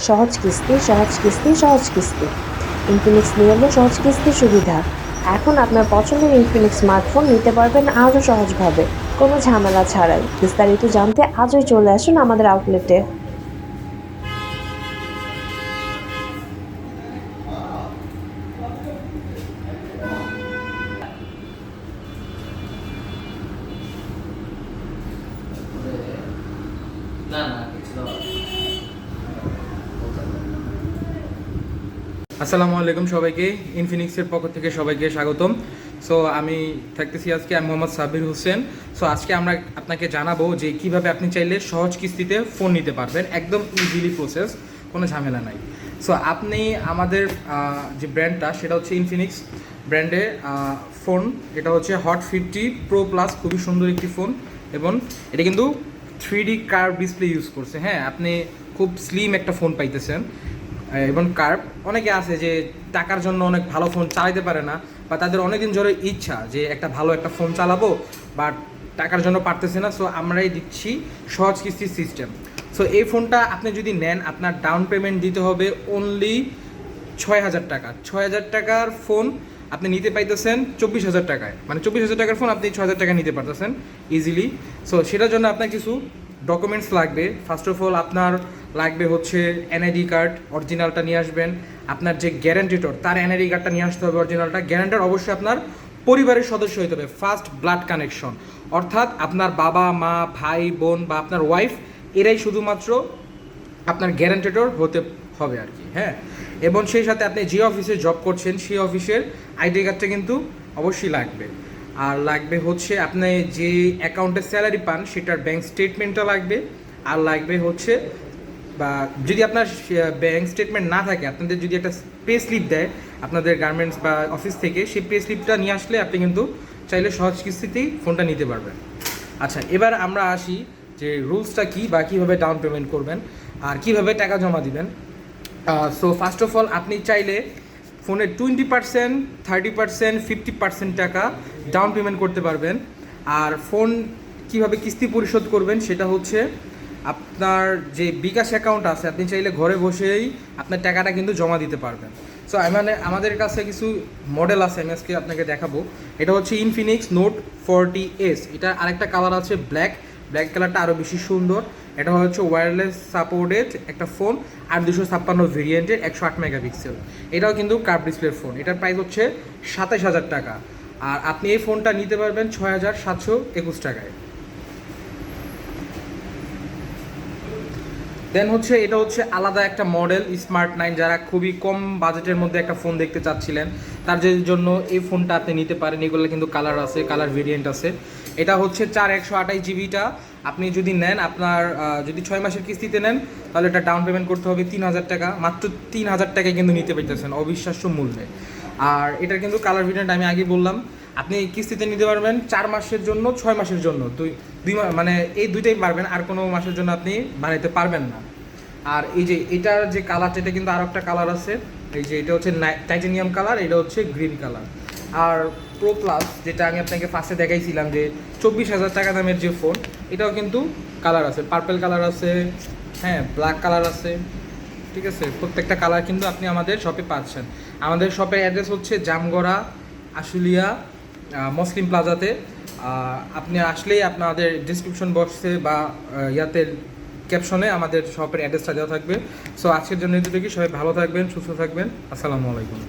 সহজ কিস্তি সহজ কিস্তি সহজ কিস্তি। ইনফিনিক্স নিয়ে এলো সহজ কিস্তি সুবিধা। এখন আপনার পছন্দের ইনফিনিক্স স্মার্টফোন নিতে পারবেন আরও সহজভাবে। কোনো ঝামেলা ছাড়াই। বিস্তারিত জানতে আজই চলে আসুন আমাদের আউটলেটে আসসালামু আলাইকুম সবাইকে ইনফিনিক্সের পক্ষ থেকে সবাইকে স্বাগতম। সো আমি থাকতেছি আজকে আমি মোহাম্মদ সাবির হোসেন। সো আজকে আমরা আপনাকে জানাব যে কীভাবে আপনি চাইলে সহজ কিস্তিতে ফোন নিতে পারবেন। একদম ইজিলি প্রসেস কোনো ঝামেলা নাই। সো আপনি আমাদের যে ব্র্যান্ডটা সেটা হচ্ছে ইনফিনিক্স ব্র্যান্ডে ফোন এটা হচ্ছে হট ফিফটি প্রো প্লাস খুবই সুন্দর একটি ফোন এবং এটা কিন্তু three D curved display use করছে। হ্যাঁ আপনি খুব স্লিম একটা ফোন পাইতেছেন। এবং কার্ভ অনেকে আছে যে টাকার জন্য অনেক ভালো ফোন চালাইতে পারে না বা তাদের অনেকদিন ধরে ইচ্ছা যে একটা ভালো একটা ফোন চালাবো বা টাকার জন্য পারতেছে না সো আমরাই দিচ্ছি সহজ কিস্তির সিস্টেম সো এই ফোনটা আপনি যদি নেন, আপনার ডাউন পেমেন্ট দিতে হবে অনলি ছয় হাজার টাকা। ছয় হাজার টাকার ফোন আপনি নিতে পাইতেছেন চব্বিশ হাজার টাকায়। মানে চব্বিশ হাজার টাকার ফোন আপনি ছয় হাজার টাকা নিতে পারতেছেন ইজিলি সো সেটার জন্য আপনার কিছু ডকুমেন্টস লাগবে। ফার্স্ট অফ অল আপনার লাগবে হচ্ছে এনআইডি কার্ড অরিজিনালটা নিয়ে আসবেন। আপনার যে গ্যারান্টিটর তার এনআইডি কার্ডটা নিয়ে আসতে হবে অরিজিনালটা গ্যারান্টার অবশ্যই আপনার পরিবারের সদস্য হতে হবে। ফার্স্ট ব্লাড কানেকশন অর্থাৎ আপনার বাবা, মা, ভাই, বোন বা আপনার ওয়াইফ এরাই শুধুমাত্র আপনার গ্যারান্টেডর হতে হবে আর কি হ্যাঁ? এবং সেই সাথে আপনি যে অফিসে জব করছেন, সেই অফিসের আইডি কার্ডটা কিন্তু অবশ্যই লাগবে। আর লাগবে হচ্ছে আপনি যে অ্যাকাউন্টে স্যালারি পান, সেটার ব্যাংক স্টেটমেন্টটা লাগবে। আর লাগবে হচ্ছে, বা যদি আপনার ব্যাংক স্টেটমেন্ট না থাকে, আপনাদের যদি একটা পে স্লিপ দেয় আপনাদের গার্মেন্টস বা অফিস থেকে, সেই পে স্লিপটা নিয়ে আসলে আপনি কিন্তু চাইলে সহজ কিস্তিতেই ফোনটা নিতে পারবেন। আচ্ছা এবার আমরা আসি যে রুলসটা কী বা কীভাবে ডাউন পেমেন্ট করবেন আর কীভাবে টাকা জমা দিবেন। সো ফার্স্ট অফ অল আপনি চাইলে ফোনের twenty percent thirty percent fifty percent টাকা ডাউন পেমেন্ট করতে পারবেন। আর ফোন কীভাবে কিস্তি পরিশোধ করবেন সেটা হচ্ছে আপনার যে বিকাশ অ্যাকাউন্ট আছে, আপনি চাইলে ঘরে বসেই আপনার টাকাটা কিন্তু জমা দিতে পারবেন। সো মানে আমাদের কাছে কিছু মডেল আছে, আমি আজকে আপনাকে দেখাবো। এটা হচ্ছে ইনফিনিক্স নোট ফোরটি এস এটা আরেকটা কালার আছে ব্ল্যাক ব্ল্যাক কালারটা আরও বেশি সুন্দর। এটা হচ্ছে ওয়্যারলেস সাপোর্টেড একটা ফোন আর দুশো ছাপ্পান্ন ভেরিয়েন্টের একশো আট মেগাপিক্সেল এটাও কিন্তু কার্ভ ডিসপ্লের ফোন এটার প্রাইস হচ্ছে সাতাশ হাজার টাকা। আর আপনি এই ফোনটা নিতে পারবেন ছয় হাজার সাতশো একুশ টাকায়। দেন হচ্ছে এটা হচ্ছে আলাদা একটা মডেল স্মার্ট নাইন যারা খুবই কম বাজেটের মধ্যে একটা ফোন দেখতে চাচ্ছিলেন। তার জন্য এই ফোনটা আপনি নিতে পারেন। এগুলো কিন্তু কালার আছে কালার ভেরিয়েন্ট আছে। এটা হচ্ছে চার একশো আঠাশ জিবিটা আপনি যদি নেন আপনার যদি ছয় মাসের কিস্তিতে নেন, তাহলে এটা ডাউন পেমেন্ট করতে হবে তিন হাজার টাকা। মাত্র তিন হাজার টাকায় কিন্তু নিতে পারতেছেন, অবিশ্বাস্য মূল্যে। আর এটার কিন্তু কালার ভেরিয়েন্ট আমি আগে বললাম, আপনি কিস্তিতে নিতে পারবেন চার মাসের জন্য, ছয় মাসের জন্য। দুই দুই মানে এই দুইটাই পারবেন, আর কোনো মাসের জন্য আপনি বানাইতে পারবেন না। আর এই যে এটার যে কালারটা এটা কিন্তু আরও একটা কালার আছে, এই যে এটা হচ্ছে টাইটেনিয়াম কালার এটা হচ্ছে গ্রিন কালার আর প্রো প্লাস যেটা আমি আপনাকে ফার্স্টে দেখাইছিলাম যে চব্বিশ হাজার টাকা দামের যে ফোন এটাও কিন্তু কালার আছে। পার্পেল কালার আছে হ্যাঁ ব্ল্যাক কালার আছে, ঠিক আছে? প্রত্যেকটা কালার কিন্তু আপনি আমাদের শপে পাচ্ছেন। আমাদের শপের অ্যাড্রেস হচ্ছে জামগড়া, আশুলিয়া মুসলিম প্লাজাতে আপনি আসলেই আপনাদের ডিসক্রিপশন বক্সে বা ইয়াতে ক্যাপশনে আমাদের শপের অ্যাড্রেসটা দেওয়া থাকবে। সো আজকের জন্য এটুকুই সবাই ভালো থাকবেন, সুস্থ থাকবেন। আসসালামু আলাইকুম।